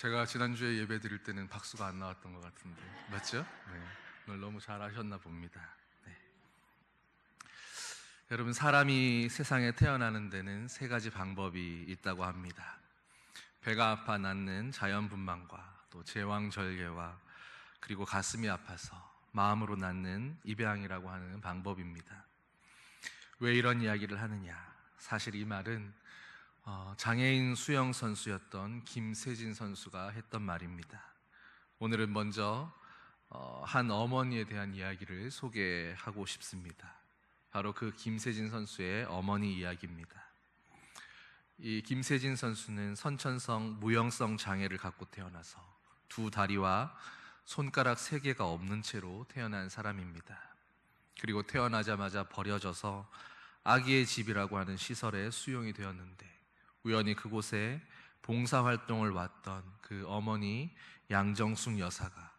제가 지난주에 예배 드릴 때는 박수가 안 나왔던 것 같은데 맞죠? 네. 오늘 너무 잘하셨나 봅니다. 네. 여러분 사람이 세상에 태어나는 데는 세 가지 방법이 있다고 합니다. 배가 아파 낫는 자연분만과 또 제왕절개와 그리고 가슴이 아파서 마음으로 낫는 입양이라고 하는 방법입니다. 왜 이런 이야기를 하느냐? 사실 이 말은 어, 장애인 수영 선수였던 김세진 선수가 했던 말입니다. 오늘은 먼저 어, 한 어머니에 대한 이야기를 소개하고 싶습니다. 바로 그 김세진 선수의 어머니 이야기입니다. 이 김세진 선수는 선천성 무형성 장애를 갖고 태어나서 두 다리와 손가락 세 개가 없는 채로 태어난 사람입니다. 그리고 태어나자마자 버려져서 아기의 집이라고 하는 시설에 수용이 되었는데 우연히 그곳에 봉사활동을 왔던 그 어머니 양정숙 여사가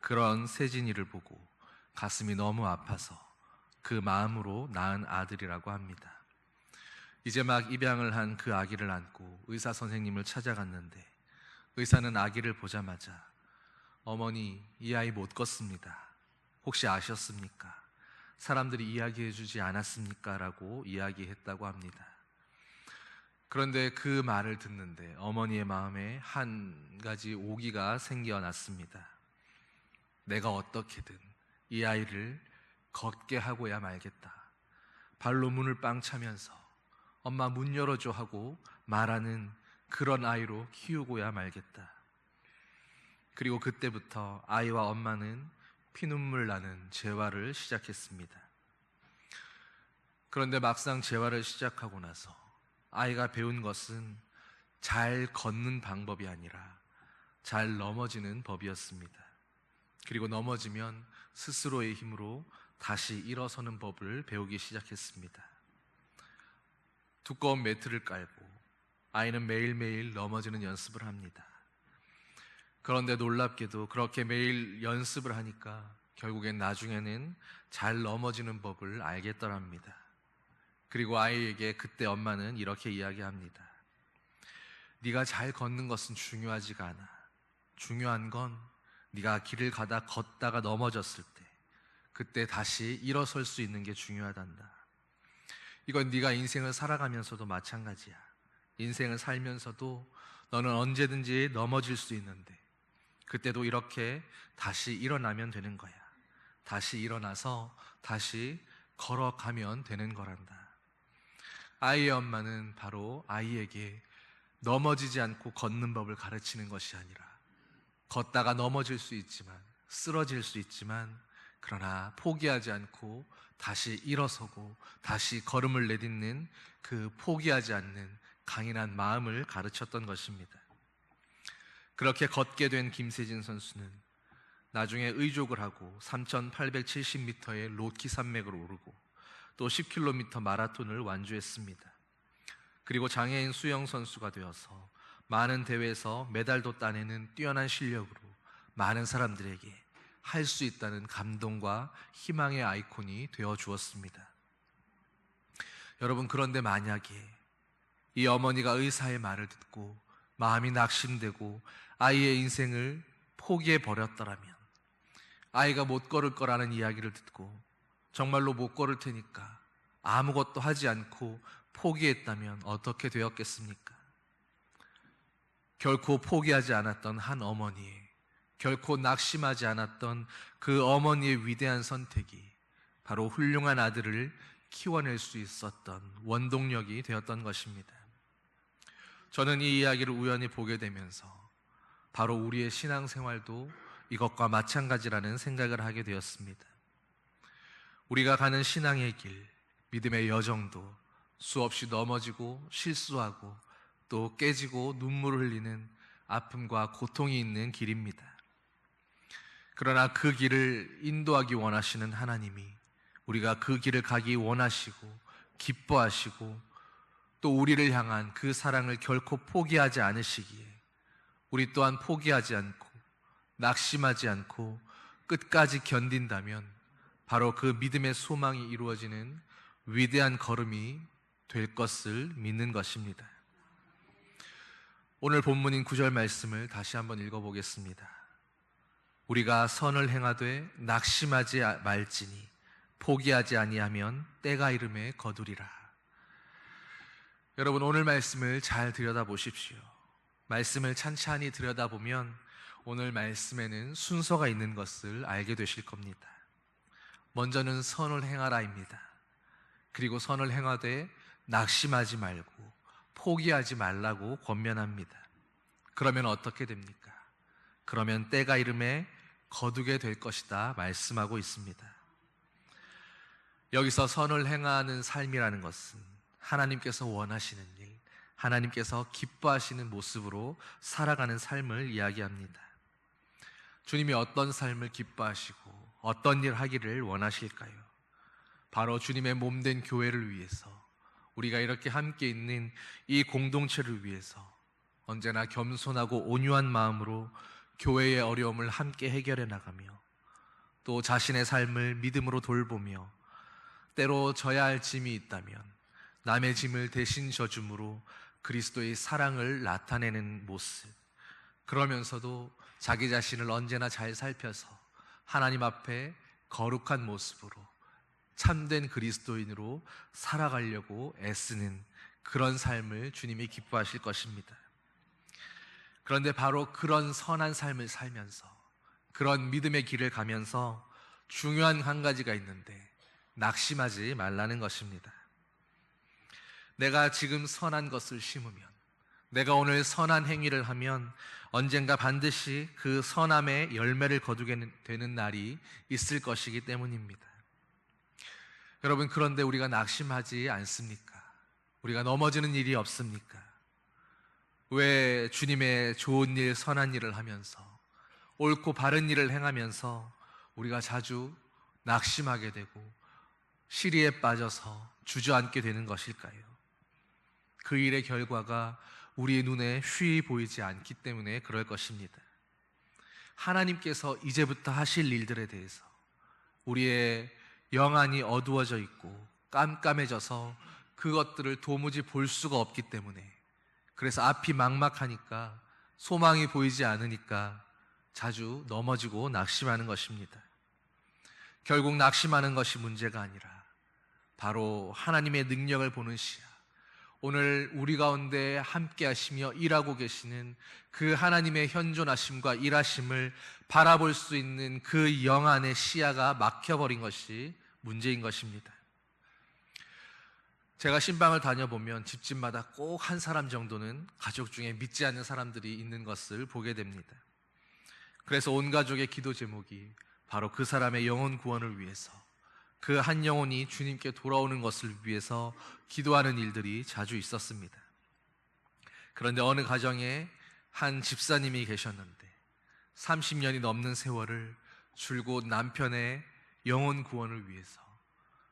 그런 세진이를 보고 가슴이 너무 아파서 그 마음으로 낳은 아들이라고 합니다. 이제 막 입양을 한 그 아기를 안고 의사 선생님을 찾아갔는데 의사는 아기를 보자마자 어머니 이 아이 못 걷습니다. 혹시 아셨습니까? 사람들이 이야기해 주지 않았습니까? 라고 이야기했다고 합니다. 그런데 그 말을 듣는데 어머니의 마음에 한 가지 오기가 생겨났습니다. 내가 어떻게든 이 아이를 걷게 하고야 말겠다. 발로 문을 빵 차면서 엄마 문 열어줘 하고 말하는 그런 아이로 키우고야 말겠다. 그리고 그때부터 아이와 엄마는 피눈물 나는 재활을 시작했습니다. 그런데 막상 재활을 시작하고 나서 아이가 배운 것은 잘 걷는 방법이 아니라 잘 넘어지는 법이었습니다. 그리고 넘어지면 스스로의 힘으로 다시 일어서는 법을 배우기 시작했습니다. 두꺼운 매트를 깔고 아이는 매일매일 넘어지는 연습을 합니다. 그런데 놀랍게도 그렇게 매일 연습을 하니까 결국엔 나중에는 잘 넘어지는 법을 알겠더랍니다. 그리고 아이에게 그때 엄마는 이렇게 이야기합니다. 네가 잘 걷는 것은 중요하지가 않아. 중요한 건 네가 길을 가다 걷다가 넘어졌을 때 그때 다시 일어설 수 있는 게 중요하단다. 이건 네가 인생을 살아가면서도 마찬가지야. 인생을 살면서도 너는 언제든지 넘어질 수 있는데 그때도 이렇게 다시 일어나면 되는 거야. 다시 일어나서 다시 걸어가면 되는 거란다. 아이의 엄마는 바로 아이에게 넘어지지 않고 걷는 법을 가르치는 것이 아니라 걷다가 넘어질 수 있지만 쓰러질 수 있지만 그러나 포기하지 않고 다시 일어서고 다시 걸음을 내딛는 그 포기하지 않는 강인한 마음을 가르쳤던 것입니다. 그렇게 걷게 된 김세진 선수는 나중에 의족을 하고 3,870m의 로키 산맥을 오르고 또 10km 마라톤을 완주했습니다. 그리고 장애인 수영 선수가 되어서 많은 대회에서 메달도 따내는 뛰어난 실력으로 많은 사람들에게 할 수 있다는 감동과 희망의 아이콘이 되어 주었습니다. 여러분, 그런데 만약에 이 어머니가 의사의 말을 듣고 마음이 낙심되고 아이의 인생을 포기해 버렸더라면 아이가 못 걸을 거라는 이야기를 듣고 정말로 못 걸을 테니까 아무것도 하지 않고 포기했다면 어떻게 되었겠습니까? 결코 포기하지 않았던 한 어머니의 결코 낙심하지 않았던 그 어머니의 위대한 선택이 바로 훌륭한 아들을 키워낼 수 있었던 원동력이 되었던 것입니다. 저는 이 이야기를 우연히 보게 되면서 바로 우리의 신앙생활도 이것과 마찬가지라는 생각을 하게 되었습니다. 우리가 가는 신앙의 길, 믿음의 여정도 수없이 넘어지고 실수하고 또 깨지고 눈물을 흘리는 아픔과 고통이 있는 길입니다. 그러나 그 길을 인도하기 원하시는 하나님이 우리가 그 길을 가기 원하시고 기뻐하시고 또 우리를 향한 그 사랑을 결코 포기하지 않으시기에 우리 또한 포기하지 않고 낙심하지 않고 끝까지 견딘다면 바로 그 믿음의 소망이 이루어지는 위대한 걸음이 될 것을 믿는 것입니다. 오늘 본문인 구절 말씀을 다시 한번 읽어보겠습니다. 우리가 선을 행하되 낙심하지 말지니 포기하지 아니하면 때가 이름에 거두리라. 여러분 오늘 말씀을 잘 들여다보십시오. 말씀을 찬찬히 들여다보면 오늘 말씀에는 순서가 있는 것을 알게 되실 겁니다. 먼저는 선을 행하라입니다. 그리고 선을 행하되 낙심하지 말고 포기하지 말라고 권면합니다. 그러면 어떻게 됩니까? 그러면 때가 이름에 거두게 될 것이다 말씀하고 있습니다. 여기서 선을 행하는 삶이라는 것은 하나님께서 원하시는 일, 하나님께서 기뻐하시는 모습으로 살아가는 삶을 이야기합니다. 주님이 어떤 삶을 기뻐하시고 어떤 일 하기를 원하실까요? 바로 주님의 몸된 교회를 위해서 우리가 이렇게 함께 있는 이 공동체를 위해서 언제나 겸손하고 온유한 마음으로 교회의 어려움을 함께 해결해 나가며 또 자신의 삶을 믿음으로 돌보며 때로 져야 할 짐이 있다면 남의 짐을 대신 져줌으로 그리스도의 사랑을 나타내는 모습 그러면서도 자기 자신을 언제나 잘 살펴서 하나님 앞에 거룩한 모습으로 참된 그리스도인으로 살아가려고 애쓰는 그런 삶을 주님이 기뻐하실 것입니다. 그런데 바로 그런 선한 삶을 살면서 그런 믿음의 길을 가면서 중요한 한 가지가 있는데 낙심하지 말라는 것입니다. 내가 지금 선한 것을 심으면 내가 오늘 선한 행위를 하면 언젠가 반드시 그 선함의 열매를 거두게 되는 날이 있을 것이기 때문입니다. 여러분, 그런데 우리가 낙심하지 않습니까? 우리가 넘어지는 일이 없습니까? 왜 주님의 좋은 일, 선한 일을 하면서 옳고 바른 일을 행하면서 우리가 자주 낙심하게 되고 시리에 빠져서 주저앉게 되는 것일까요? 그 일의 결과가 우리의 눈에 휘 보이지 않기 때문에 그럴 것입니다. 하나님께서 이제부터 하실 일들에 대해서 우리의 영안이 어두워져 있고 깜깜해져서 그것들을 도무지 볼 수가 없기 때문에 그래서 앞이 막막하니까 소망이 보이지 않으니까 자주 넘어지고 낙심하는 것입니다. 결국 낙심하는 것이 문제가 아니라 바로 하나님의 능력을 보는 시야. 오늘 우리 가운데 함께 하시며 일하고 계시는 그 하나님의 현존하심과 일하심을 바라볼 수 있는 그 영안의 시야가 막혀버린 것이 문제인 것입니다. 제가 신방을 다녀보면 집집마다 꼭 한 사람 정도는 가족 중에 믿지 않는 사람들이 있는 것을 보게 됩니다. 그래서 온 가족의 기도 제목이 바로 그 사람의 영혼 구원을 위해서 그 한 영혼이 주님께 돌아오는 것을 위해서 기도하는 일들이 자주 있었습니다. 그런데 어느 가정에 한 집사님이 계셨는데 30년이 넘는 세월을 줄곧 남편의 영혼 구원을 위해서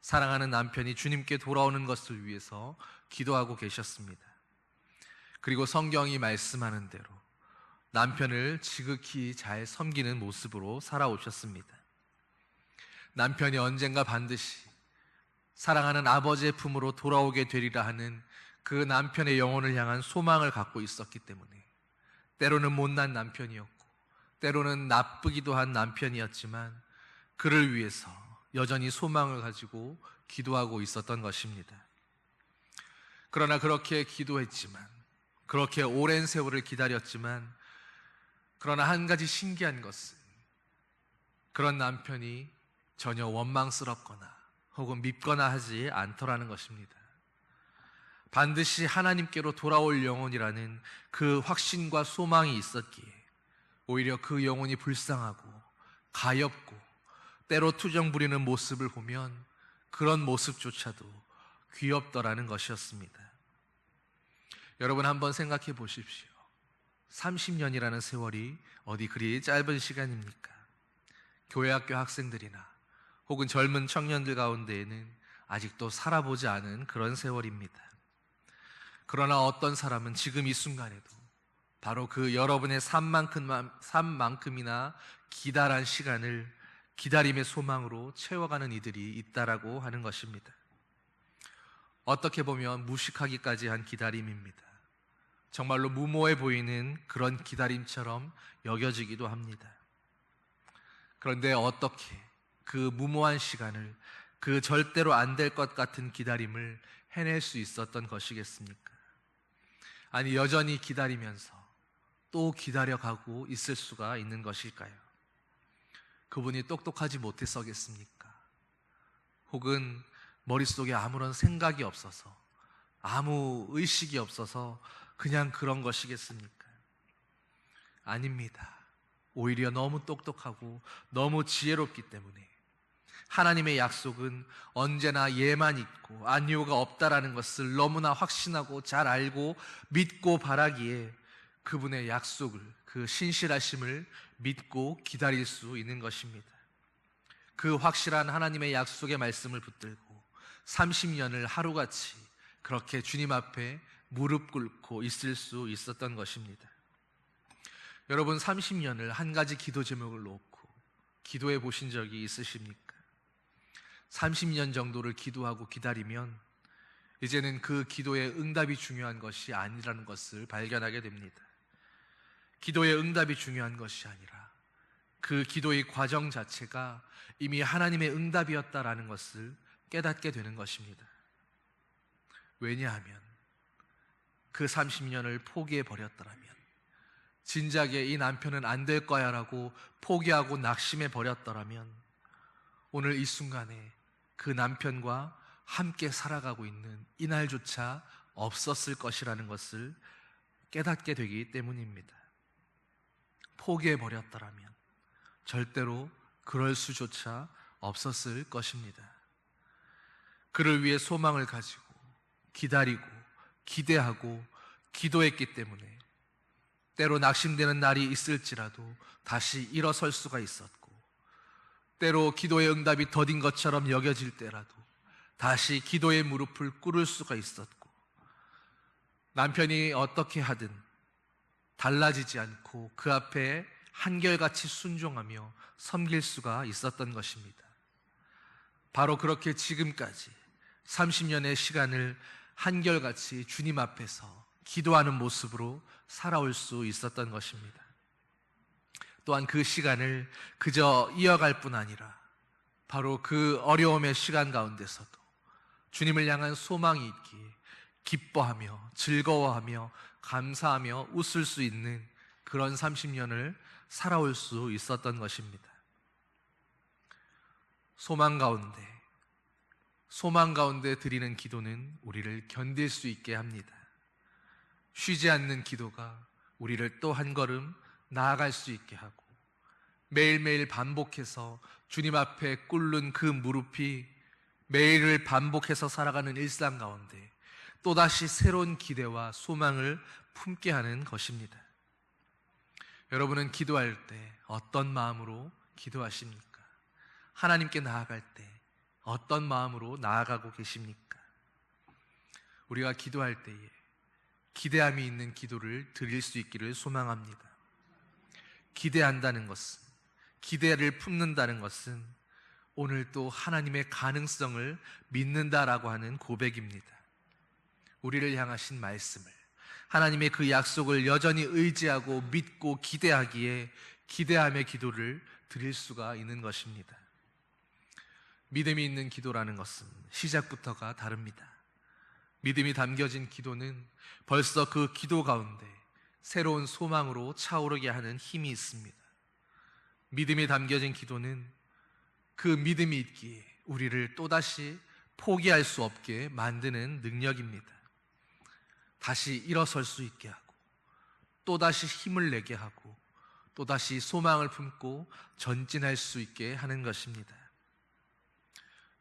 사랑하는 남편이 주님께 돌아오는 것을 위해서 기도하고 계셨습니다. 그리고 성경이 말씀하는 대로 남편을 지극히 잘 섬기는 모습으로 살아오셨습니다. 남편이 언젠가 반드시 사랑하는 아버지의 품으로 돌아오게 되리라 하는 그 남편의 영혼을 향한 소망을 갖고 있었기 때문에 때로는 못난 남편이었고 때로는 나쁘기도 한 남편이었지만 그를 위해서 여전히 소망을 가지고 기도하고 있었던 것입니다. 그러나 그렇게 기도했지만, 그렇게 오랜 세월을 기다렸지만, 그러나 한 가지 신기한 것은 그런 남편이 전혀 원망스럽거나 혹은 밉거나 하지 않더라는 것입니다. 반드시 하나님께로 돌아올 영혼이라는 그 확신과 소망이 있었기에 오히려 그 영혼이 불쌍하고 가엽고 때로 투정 부리는 모습을 보면 그런 모습조차도 귀엽더라는 것이었습니다. 여러분 한번 생각해 보십시오. 30년이라는 세월이 어디 그리 짧은 시간입니까? 교회 학교 학생들이나 혹은 젊은 청년들 가운데에는 아직도 살아보지 않은 그런 세월입니다. 그러나 어떤 사람은 지금 이 순간에도 바로 그 여러분의 삶만큼, 삶만큼이나 기다란 시간을 기다림의 소망으로 채워가는 이들이 있다라고 하는 것입니다. 어떻게 보면 무식하기까지 한 기다림입니다. 정말로 무모해 보이는 그런 기다림처럼 여겨지기도 합니다. 그런데 어떻게 그 무모한 시간을 그 절대로 안 될 것 같은 기다림을 해낼 수 있었던 것이겠습니까? 아니, 여전히 기다리면서 또 기다려가고 있을 수가 있는 것일까요? 그분이 똑똑하지 못해서겠습니까? 혹은 머릿속에 아무런 생각이 없어서 아무 의식이 없어서 그냥 그런 것이겠습니까? 아닙니다. 오히려 너무 똑똑하고 너무 지혜롭기 때문에 하나님의 약속은 언제나 예만 있고 안요가 없다라는 것을 너무나 확신하고 잘 알고 믿고 바라기에 그분의 약속을 그 신실하심을 믿고 기다릴 수 있는 것입니다. 그 확실한 하나님의 약속의 말씀을 붙들고 30년을 하루같이 그렇게 주님 앞에 무릎 꿇고 있을 수 있었던 것입니다. 여러분 30년을 한 가지 기도 제목을 놓고 기도해 보신 적이 있으십니까? 30년 정도를 기도하고 기다리면 이제는 그 기도의 응답이 중요한 것이 아니라는 것을 발견하게 됩니다. 기도의 응답이 중요한 것이 아니라 그 기도의 과정 자체가 이미 하나님의 응답이었다라는 것을 깨닫게 되는 것입니다. 왜냐하면 그 30년을 포기해 버렸더라면 진작에 이 남편은 안 될 거야라고 포기하고 낙심해 버렸더라면 오늘 이 순간에 그 남편과 함께 살아가고 있는 이날조차 없었을 것이라는 것을 깨닫게 되기 때문입니다. 포기해 버렸더라면 절대로 그럴 수조차 없었을 것입니다. 그를 위해 소망을 가지고 기다리고 기대하고 기도했기 때문에 때로 낙심되는 날이 있을지라도 다시 일어설 수가 있었고 때로 기도의 응답이 더딘 것처럼 여겨질 때라도 다시 기도의 무릎을 꿇을 수가 있었고 남편이 어떻게 하든 달라지지 않고 그 앞에 한결같이 순종하며 섬길 수가 있었던 것입니다. 바로 그렇게 지금까지 30년의 시간을 한결같이 주님 앞에서 기도하는 모습으로 살아올 수 있었던 것입니다. 또한 그 시간을 그저 이어갈 뿐 아니라 바로 그 어려움의 시간 가운데서도 주님을 향한 소망이 있기에 기뻐하며 즐거워하며 감사하며 웃을 수 있는 그런 30년을 살아올 수 있었던 것입니다. 소망 가운데, 소망 가운데 드리는 기도는 우리를 견딜 수 있게 합니다. 쉬지 않는 기도가 우리를 또 한 걸음 나아갈 수 있게 하고 매일매일 반복해서 주님 앞에 꿇는 그 무릎이 매일을 반복해서 살아가는 일상 가운데 또다시 새로운 기대와 소망을 품게 하는 것입니다. 여러분은 기도할 때 어떤 마음으로 기도하십니까? 하나님께 나아갈 때 어떤 마음으로 나아가고 계십니까? 우리가 기도할 때에 기대함이 있는 기도를 드릴 수 있기를 소망합니다. 기대한다는 것은, 기대를 품는다는 것은 오늘 또 하나님의 가능성을 믿는다라고 하는 고백입니다. 우리를 향하신 말씀을, 하나님의 그 약속을 여전히 의지하고 믿고 기대하기에 기대함의 기도를 드릴 수가 있는 것입니다. 믿음이 있는 기도라는 것은 시작부터가 다릅니다. 믿음이 담겨진 기도는 벌써 그 기도 가운데 새로운 소망으로 차오르게 하는 힘이 있습니다. 믿음이 담겨진 기도는 그 믿음이 있기에 우리를 또다시 포기할 수 없게 만드는 능력입니다. 다시 일어설 수 있게 하고, 또다시 힘을 내게 하고, 또다시 소망을 품고 전진할 수 있게 하는 것입니다.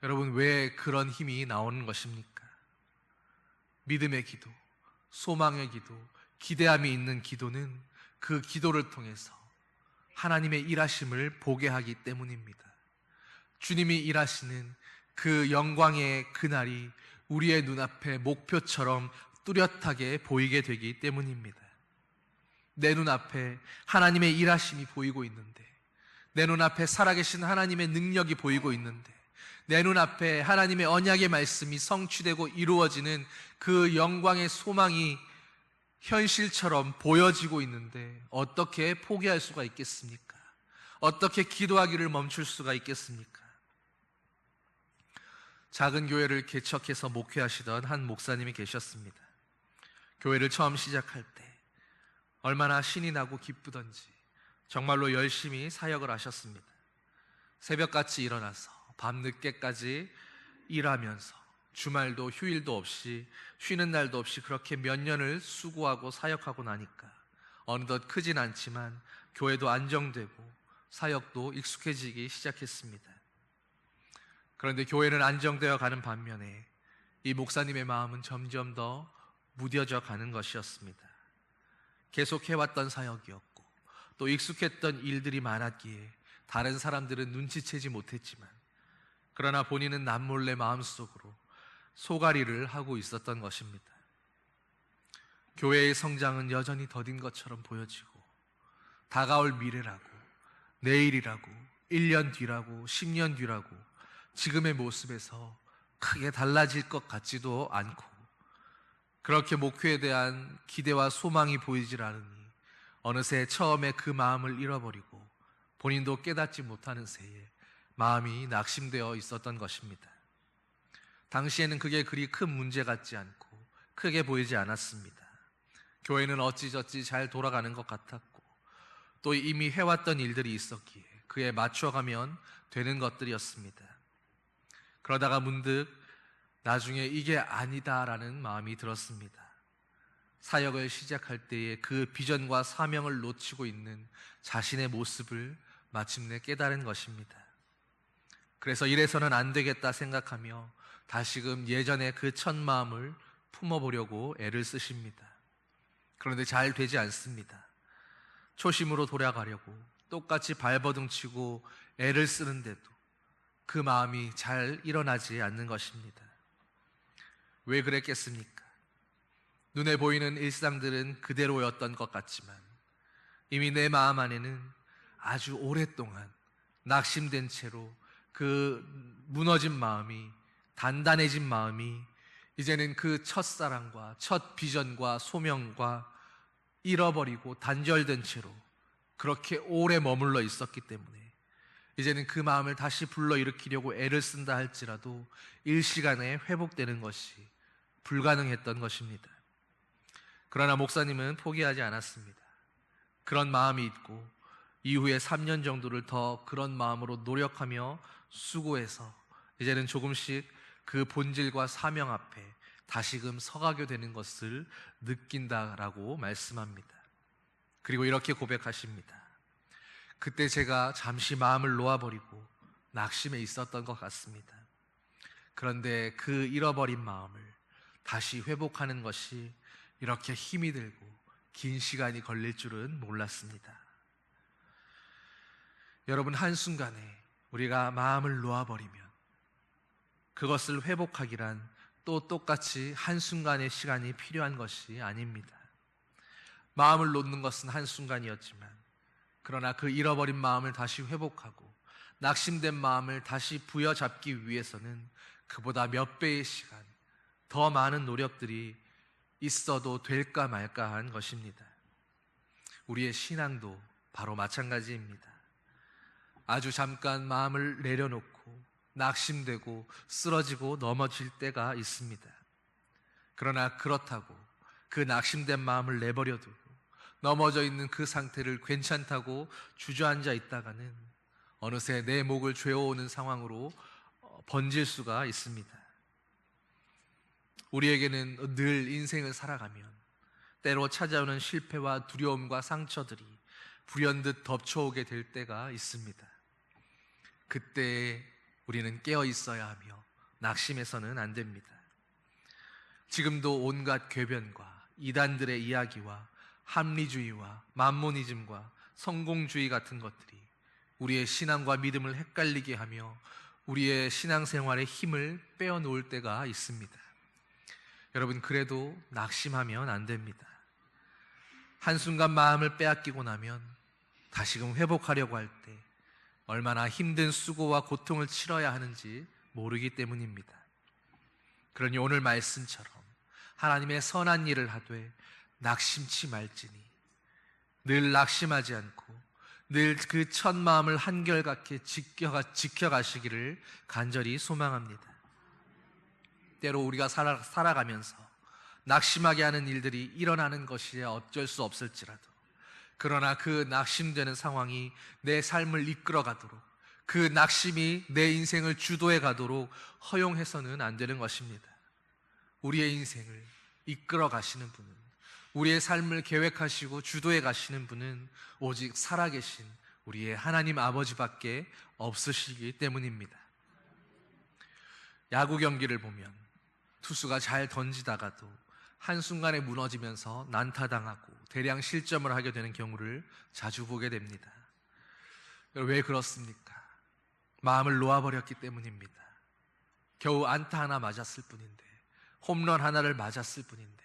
여러분, 왜 그런 힘이 나오는 것입니까? 믿음의 기도, 소망의 기도, 기대함이 있는 기도는 그 기도를 통해서 하나님의 일하심을 보게 하기 때문입니다. 주님이 일하시는 그 영광의 그날이 우리의 눈앞에 목표처럼 뚜렷하게 보이게 되기 때문입니다. 내 눈앞에 하나님의 일하심이 보이고 있는데, 내 눈앞에 살아계신 하나님의 능력이 보이고 있는데, 내 눈앞에 하나님의 언약의 말씀이 성취되고 이루어지는 그 영광의 소망이 현실처럼 보여지고 있는데 어떻게 포기할 수가 있겠습니까? 어떻게 기도하기를 멈출 수가 있겠습니까? 작은 교회를 개척해서 목회하시던 한 목사님이 계셨습니다. 교회를 처음 시작할 때 얼마나 신이 나고 기쁘던지 정말로 열심히 사역을 하셨습니다. 새벽같이 일어나서 밤늦게까지 일하면서 주말도 휴일도 없이 쉬는 날도 없이 그렇게 몇 년을 수고하고 사역하고 나니까 어느덧 크진 않지만 교회도 안정되고 사역도 익숙해지기 시작했습니다. 그런데 교회는 안정되어 가는 반면에 이 목사님의 마음은 점점 더 무뎌져 가는 것이었습니다. 계속 해왔던 사역이었고 또 익숙했던 일들이 많았기에 다른 사람들은 눈치채지 못했지만 그러나 본인은 남몰래 마음속으로 소가리를 하고 있었던 것입니다. 교회의 성장은 여전히 더딘 것처럼 보여지고 다가올 미래라고 내일이라고 1년 뒤라고 10년 뒤라고 지금의 모습에서 크게 달라질 것 같지도 않고 그렇게 목회에 대한 기대와 소망이 보이질 않으니 어느새 처음에 그 마음을 잃어버리고 본인도 깨닫지 못하는 새에 마음이 낙심되어 있었던 것입니다. 당시에는 그게 그리 큰 문제 같지 않고 크게 보이지 않았습니다. 교회는 어찌저찌 잘 돌아가는 것 같았고 또 이미 해왔던 일들이 있었기에 그에 맞춰가면 되는 것들이었습니다. 그러다가 문득 나중에 이게 아니다라는 마음이 들었습니다. 사역을 시작할 때에 그 비전과 사명을 놓치고 있는 자신의 모습을 마침내 깨달은 것입니다. 그래서 이래서는 안 되겠다 생각하며 다시금 예전의 그 첫 마음을 품어보려고 애를 쓰십니다. 그런데 잘 되지 않습니다. 초심으로 돌아가려고 똑같이 발버둥 치고 애를 쓰는데도 그 마음이 잘 일어나지 않는 것입니다. 왜 그랬겠습니까? 눈에 보이는 일상들은 그대로였던 것 같지만 이미 내 마음 안에는 아주 오랫동안 낙심된 채로 그 무너진 마음이 단단해진 마음이 이제는 그 첫사랑과 첫 비전과 소명과 잃어버리고 단절된 채로 그렇게 오래 머물러 있었기 때문에 이제는 그 마음을 다시 불러일으키려고 애를 쓴다 할지라도 일시간에 회복되는 것이 불가능했던 것입니다. 그러나 목사님은 포기하지 않았습니다. 그런 마음이 있고 이후에 3년 정도를 더 그런 마음으로 노력하며 수고해서 이제는 조금씩 그 본질과 사명 앞에 다시금 서가게 되는 것을 느낀다라고 말씀합니다. 그리고 이렇게 고백하십니다. 그때 제가 잠시 마음을 놓아버리고 낙심해 있었던 것 같습니다. 그런데 그 잃어버린 마음을 다시 회복하는 것이 이렇게 힘이 들고 긴 시간이 걸릴 줄은 몰랐습니다. 여러분, 한순간에 우리가 마음을 놓아버리면 그것을 회복하기란 또 똑같이 한순간의 시간이 필요한 것이 아닙니다. 마음을 놓는 것은 한순간이었지만 그러나 그 잃어버린 마음을 다시 회복하고 낙심된 마음을 다시 부여잡기 위해서는 그보다 몇 배의 시간, 더 많은 노력들이 있어도 될까 말까 한 것입니다. 우리의 신앙도 바로 마찬가지입니다. 아주 잠깐 마음을 내려놓고 낙심되고 쓰러지고 넘어질 때가 있습니다. 그러나 그렇다고 그 낙심된 마음을 내버려 두고 넘어져 있는 그 상태를 괜찮다고 주저앉아 있다가는 어느새 내 목을 죄어오는 상황으로 어, 번질 수가 있습니다. 우리에게는 늘 인생을 살아가면 때로 찾아오는 실패와 두려움과 상처들이 불현듯 덮쳐오게 될 때가 있습니다. 그때 우리는 깨어 있어야 하며 낙심해서는 안 됩니다. 지금도 온갖 궤변과 이단들의 이야기와 합리주의와 만모니즘과 성공주의 같은 것들이 우리의 신앙과 믿음을 헷갈리게 하며 우리의 신앙생활의 힘을 빼어놓을 때가 있습니다. 여러분, 그래도 낙심하면 안 됩니다. 한순간 마음을 빼앗기고 나면 다시금 회복하려고 할 때 얼마나 힘든 수고와 고통을 치러야 하는지 모르기 때문입니다. 그러니 오늘 말씀처럼 하나님의 선한 일을 하되 낙심치 말지니 늘 낙심하지 않고 늘 그 첫 마음을 한결같게 지켜가, 지켜가시기를 간절히 소망합니다. 때로 우리가 살아, 살아가면서 낙심하게 하는 일들이 일어나는 것이 어쩔 수 없을지라도 그러나 그 낙심되는 상황이 내 삶을 이끌어 가도록 그 낙심이 내 인생을 주도해 가도록 허용해서는 안 되는 것입니다. 우리의 인생을 이끌어 가시는 분은 우리의 삶을 계획하시고 주도해 가시는 분은 오직 살아계신 우리의 하나님 아버지밖에 없으시기 때문입니다. 야구 경기를 보면 투수가 잘 던지다가도 한순간에 무너지면서 난타당하고 대량 실점을 하게 되는 경우를 자주 보게 됩니다. 왜 그렇습니까? 마음을 놓아버렸기 때문입니다. 겨우 안타 하나 맞았을 뿐인데, 홈런 하나를 맞았을 뿐인데,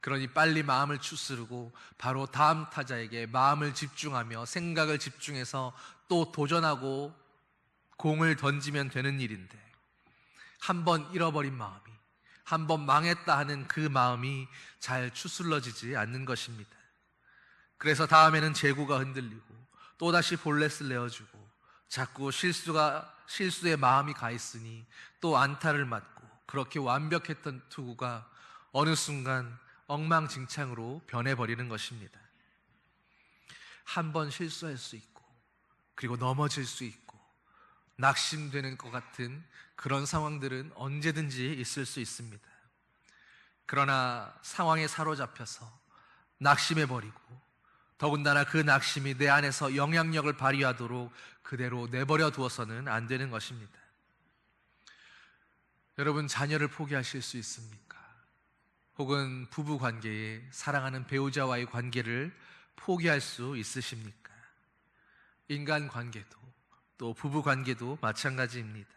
그러니 빨리 마음을 추스르고 바로 다음 타자에게 마음을 집중하며 생각을 집중해서 또 도전하고 공을 던지면 되는 일인데, 한번 잃어버린 마음이 한번 망했다 하는 그 마음이 잘 추슬러지지 않는 것입니다. 그래서 다음에는 제구가 흔들리고 또다시 볼넷을 내어주고 자꾸 실수가 실수에 마음이 가 있으니 또 안타를 맞고 그렇게 완벽했던 투구가 어느 순간 엉망진창으로 변해버리는 것입니다. 한 번 실수할 수 있고 그리고 넘어질 수 있고 낙심되는 것 같은 그런 상황들은 언제든지 있을 수 있습니다. 그러나 상황에 사로잡혀서 낙심해 버리고 더군다나 그 낙심이 내 안에서 영향력을 발휘하도록 그대로 내버려 두어서는 안 되는 것입니다. 여러분 자녀를 포기하실 수 있습니까? 혹은 부부 관계에 사랑하는 배우자와의 관계를 포기할 수 있으십니까? 인간 관계도 또 부부 관계도 마찬가지입니다.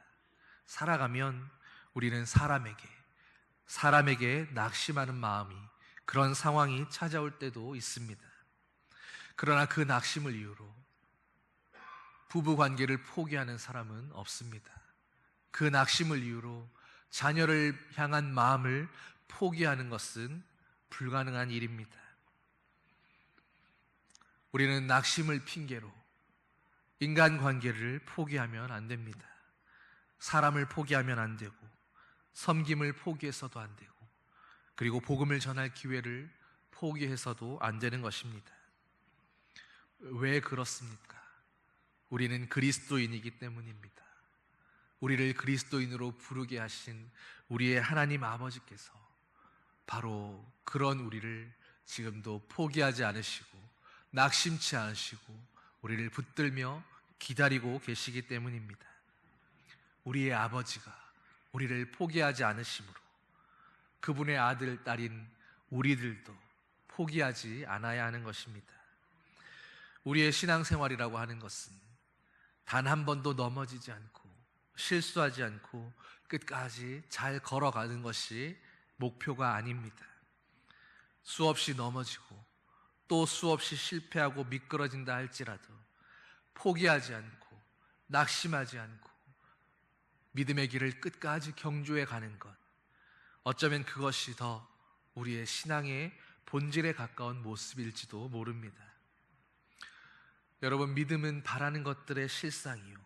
살아가면 우리는 사람에게 사람에게 낙심하는 마음이 그런 상황이 찾아올 때도 있습니다. 그러나 그 낙심을 이유로 부부 관계를 포기하는 사람은 없습니다. 그 낙심을 이유로 자녀를 향한 마음을 포기하는 것은 불가능한 일입니다. 우리는 낙심을 핑계로 인간 관계를 포기하면 안 됩니다. 사람을 포기하면 안 되고, 섬김을 포기해서도 안 되고, 그리고 복음을 전할 기회를 포기해서도 안 되는 것입니다. 왜 그렇습니까? 우리는 그리스도인이기 때문입니다. 우리를 그리스도인으로 부르게 하신 우리의 하나님 아버지께서 바로 그런 우리를 지금도 포기하지 않으시고 낙심치 않으시고 우리를 붙들며 기다리고 계시기 때문입니다. 우리의 아버지가 우리를 포기하지 않으시므로 그분의 아들, 딸인 우리들도 포기하지 않아야 하는 것입니다. 우리의 신앙생활이라고 하는 것은 단 한 번도 넘어지지 않고 실수하지 않고 끝까지 잘 걸어가는 것이 목표가 아닙니다. 수없이 넘어지고 또 수없이 실패하고 미끄러진다 할지라도 포기하지 않고 낙심하지 않고 믿음의 길을 끝까지 경주해 가는 것. 어쩌면 그것이 더 우리의 신앙의 본질에 가까운 모습일지도 모릅니다. 여러분, 믿음은 바라는 것들의 실상이요.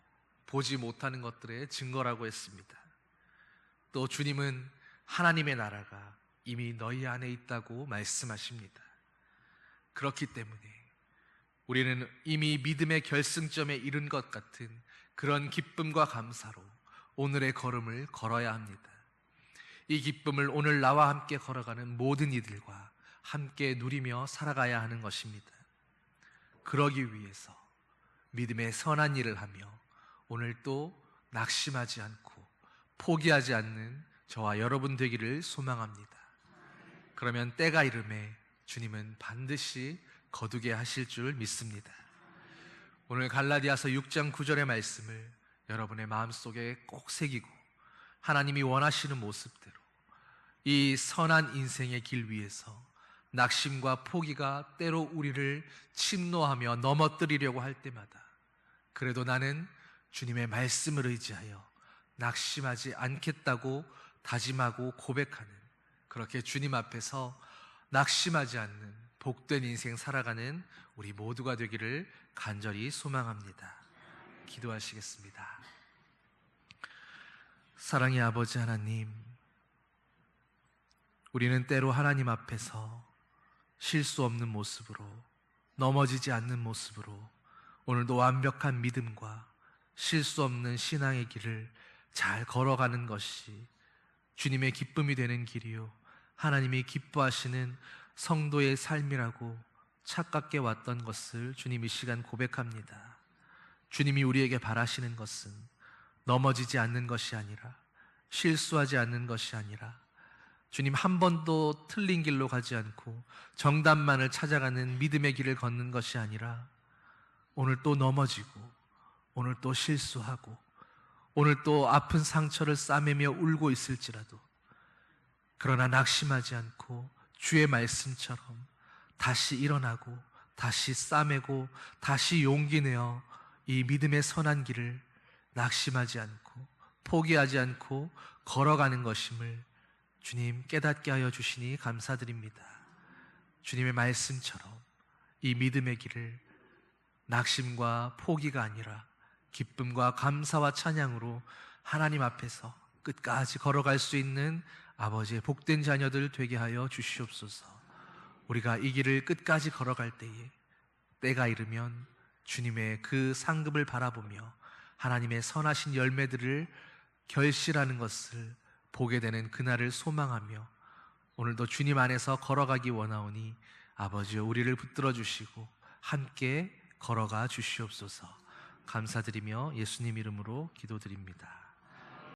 보지 못하는 것들의 증거라고 했습니다. 또 주님은 하나님의 나라가 이미 너희 안에 있다고 말씀하십니다. 그렇기 때문에 우리는 이미 믿음의 결승점에 이른 것 같은 그런 기쁨과 감사로 오늘의 걸음을 걸어야 합니다. 이 기쁨을 오늘 나와 함께 걸어가는 모든 이들과 함께 누리며 살아가야 하는 것입니다. 그러기 위해서 믿음의 선한 일을 하며 오늘 또 낙심하지 않고 포기하지 않는 저와 여러분 되기를 소망합니다. 그러면 때가 이름에 주님은 반드시 거두게 하실 줄 믿습니다. 오늘 갈라디아서 6장 9절의 말씀을 여러분의 마음속에 꼭 새기고 하나님이 원하시는 모습대로 이 선한 인생의 길 위에서 낙심과 포기가 때로 우리를 침노하며 넘어뜨리려고 할 때마다 그래도 나는 주님의 말씀을 의지하여 낙심하지 않겠다고 다짐하고 고백하는 그렇게 주님 앞에서 낙심하지 않는 복된 인생 살아가는 우리 모두가 되기를 간절히 소망합니다. 기도하시겠습니다. 사랑의 아버지 하나님, 우리는 때로 하나님 앞에서 실수 없는 모습으로 넘어지지 않는 모습으로 오늘도 완벽한 믿음과 실수 없는 신앙의 길을 잘 걸어가는 것이 주님의 기쁨이 되는 길이요. 하나님이 기뻐하시는 성도의 삶이라고 착각해 왔던 것을 주님 이 시간 고백합니다. 주님이 우리에게 바라시는 것은 넘어지지 않는 것이 아니라 실수하지 않는 것이 아니라 주님 한 번도 틀린 길로 가지 않고 정답만을 찾아가는 믿음의 길을 걷는 것이 아니라 오늘 또 넘어지고 오늘 또 실수하고 오늘 또 아픈 상처를 싸매며 울고 있을지라도 그러나 낙심하지 않고 주의 말씀처럼 다시 일어나고 다시 싸매고 다시 용기 내어 이 믿음의 선한 길을 낙심하지 않고 포기하지 않고 걸어가는 것임을 주님 깨닫게 하여 주시니 감사드립니다. 주님의 말씀처럼 이 믿음의 길을 낙심과 포기가 아니라 기쁨과 감사와 찬양으로 하나님 앞에서 끝까지 걸어갈 수 있는 아버지의 복된 자녀들 되게 하여 주시옵소서. 우리가 이 길을 끝까지 걸어갈 때에 때가 이르면 주님의 그 상급을 바라보며 하나님의 선하신 열매들을 결실하는 것을 보게 되는 그날을 소망하며 오늘도 주님 안에서 걸어가기 원하오니 아버지여 우리를 붙들어 주시고 함께 걸어가 주시옵소서. 감사드리며 예수님 이름으로 기도드립니다.